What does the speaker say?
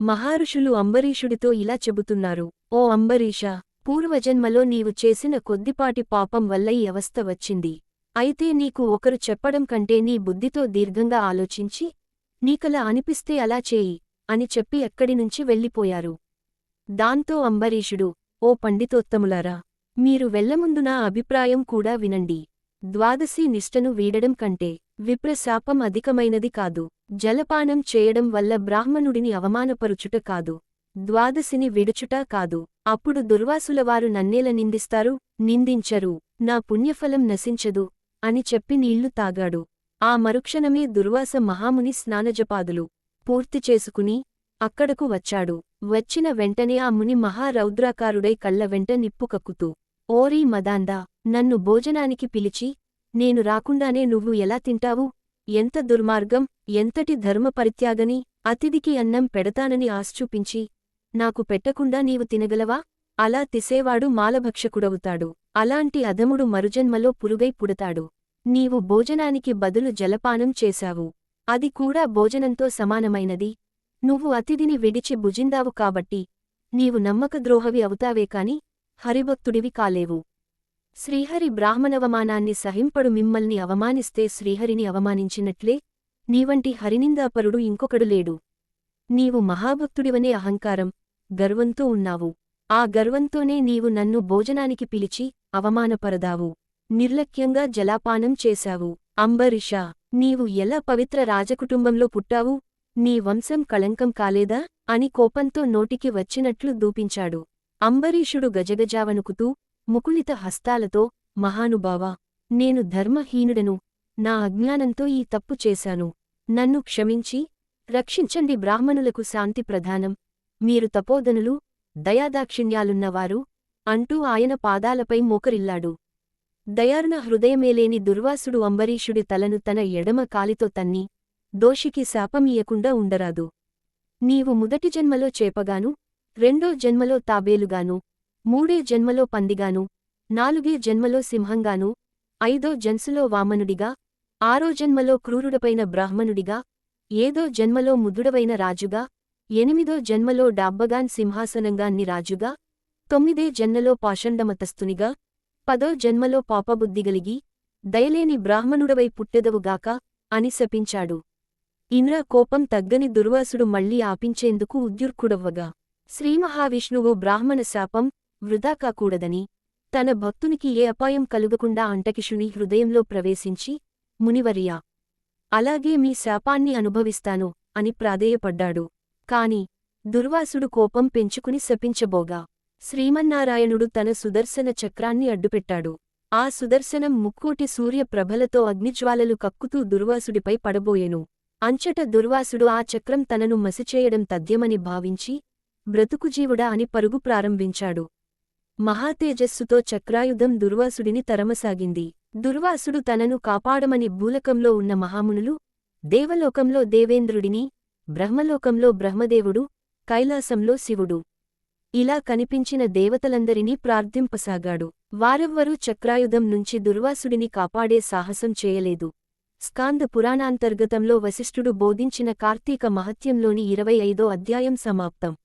మహారుషులు అంబరీషుడితో ఇలా చెబుతున్నారు ఓ అంబరీష పూర్వజన్మలో నీవు చేసిన కొద్దిపాటి పాపం వల్ల ఈ అవస్థ వచ్చింది. అయితే నీకు ఒకరు చెప్పడం కంటే నీ బుద్ధితో దీర్ఘంగా ఆలోచించి నీకలా అనిపిస్తే అలా చేయి అని చెప్పి ఎక్కడినుంచి వెళ్ళిపోయారు. దాంతో అంబరీషుడు ఓ పండితోత్తములారా మీరు వెళ్ళముందు నా అభిప్రాయం కూడా వినండి. ద్వాదశి నిష్టను వీడడం కంటే విప్రశాపం అధికమైనది కాదు. జలపానం చేయడం వల్ల బ్రాహ్మణుడిని అవమానపరుచుట కాదు. ద్వాదశిని విడుచుట కాదు. అప్పుడు దుర్వాసులవారు నన్నేల నిందిస్తారు? నిందించరు. నా పుణ్యఫలం నశించదు అని చెప్పి నీళ్ళు తాగాడు. ఆ మరుక్షణమే దుర్వాస మహాముని స్నానజపాదులు పూర్తి చేసుకుని అక్కడకు వచ్చాడు. వచ్చిన వెంటనే ఆ ముని మహారౌద్రాకారుడై కళ్ళ వెంట నిప్పు కక్కుతూ ఓరీ మదాందా నన్ను భోజనానికి పిలిచి నేను రాకుండానే నువ్వు ఎలా తింటావు? ఎంత దుర్మార్గం ఎంతటి ధర్మపరిత్యాగని అతిథికి అన్నం పెడతానని ఆశ్చూపించి నాకు పెట్టకుండా నీవు తినగలవా? అలా తిసేవాడు మాలభక్షకుడవుతాడు. అలాంటి అధముడు మరుజన్మలో పురుగై పుడతాడు. నీవు భోజనానికి బదులు జలపానం చేశావు. అది కూడా భోజనంతో సమానమైనది. నువ్వు అతిథిని విడిచి భుజిందావు కాబట్టి నీవు నమ్మకద్రోహవి అవుతావే కాని హరిభక్తుడివి కాలేవు. శ్రీహరి బ్రాహ్మణవమానాన్ని సహింపడు మిమ్మల్ని అవమానిస్తే శ్రీహరిని అవమానించినట్లే నీవంటి హరినిందాపరుడు ఇంకొకడు లేడు. నీవు మహాభక్తుడివనే అహంకారం గర్వంతో ఉన్నావు. ఆ గర్వంతోనే నీవు నన్ను భోజనానికి పిలిచి అవమానపరదావు. నిర్లక్ష్యంగా జలాపానం చేశావు. అంబరిషా నీవు ఎలా పవిత్ర రాజకుటుంబంలో పుట్టావు? నీ వంశం కళంకం కాలేదా? అని కోపంతో నోటికి వచ్చినట్లు దూపించాడు. అంబరీషుడు గజగజావనుకుతూ ముకుళిత హస్తాలతో మహానుభావా నేను ధర్మహీనుడను నా అజ్ఞానంతో ఈ తప్పు చేశాను. నన్ను క్షమించి రక్షించండి బ్రాహ్మణులకు శాంతి ప్రధానం. మీరు తపోధనులు దయాదాక్షిణ్యాలున్నవారు అంటూ ఆయన పాదాలపై మోకరిల్లాడు. దయార్న హృదయమేలేని దుర్వాసుడు అంబరీషుడి తలను తన ఎడమ కాలితో తన్ని దోషికి శాపమీయకుండా ఉండరాదు. నీవు మొదటి జన్మలో చేపగాను రెండో జన్మలో తాబేలుగాను మూడే జన్మలో పందిగాను నాలుగే జన్మలో సింహంగాను ఐదో జన్సులో వామనుడిగా ఆరో జన్మలో క్రూరుడపైన బ్రాహ్మణుడిగా ఏదో జన్మలో ముదుడవైన రాజుగా ఎనిమిదో జన్మలో డాబ్బగాన్ సింహాసనంగాన్ని రాజుగా తొమ్మిదే జన్మలో పాషండమతస్థునిగా పదో జన్మలో పాపబుద్ధిగలిగి దయలేని బ్రాహ్మణుడవై పుట్టెదవుగాక అని శపించాడు. ఇంద్ర కోపం తగ్గని దుర్వాసుడు మళ్ళీ ఆపించేందుకు ఉద్యుర్కుడవ్వగా. శ్రీమహావిష్ణువు బ్రాహ్మణ శాపం వృధా కాకూడదని తన భక్తునికి ఏ అపాయం కలుగకుండా అంటకిషుని హృదయంలో ప్రవేశించి మునివర్యా అలాగే మీ శాపాన్ని అనుభవిస్తాను అని ప్రాధేయపడ్డాడు. కాని దుర్వాసుడు కోపం పెంచుకుని శపించబోగా. శ్రీమన్నారాయణుడు తన సుదర్శన చక్రాన్ని అడ్డుపెట్టాడు. ఆ సుదర్శనం ముక్కోటి సూర్యప్రభలతో అగ్నిజ్వాలలు కక్కుతూ దుర్వాసుడిపై పడబోయెను. అంచట దుర్వాసుడు ఆ చక్రం తనను మసిచేయడం తథ్యమని భావించి బ్రతుకుజీవుడా అని పరుగు ప్రారంభించాడు. మహాతేజస్సుతో చక్రాయుధం దుర్వాసుడిని తరమసాగింది. దుర్వాసుడు తనను కాపాడమని భూలకంలో ఉన్న మహామునులు దేవలోకంలో దేవేంద్రుడిని బ్రహ్మలోకంలో బ్రహ్మదేవుడు కైలాసంలో శివుడు. ఇలా కనిపించిన దేవతలందరినీ ప్రార్థింపసాగాడు. వారెవ్వరూ చక్రాయుధం నుంచి దుర్వాసుడిని కాపాడే సాహసం చేయలేదు. స్కాంద పురాణాంతర్గతంలో వశిష్ఠుడు బోధించిన కార్తీక మహత్యంలోని ఇరవై ఐదో అధ్యాయం సమాప్తం.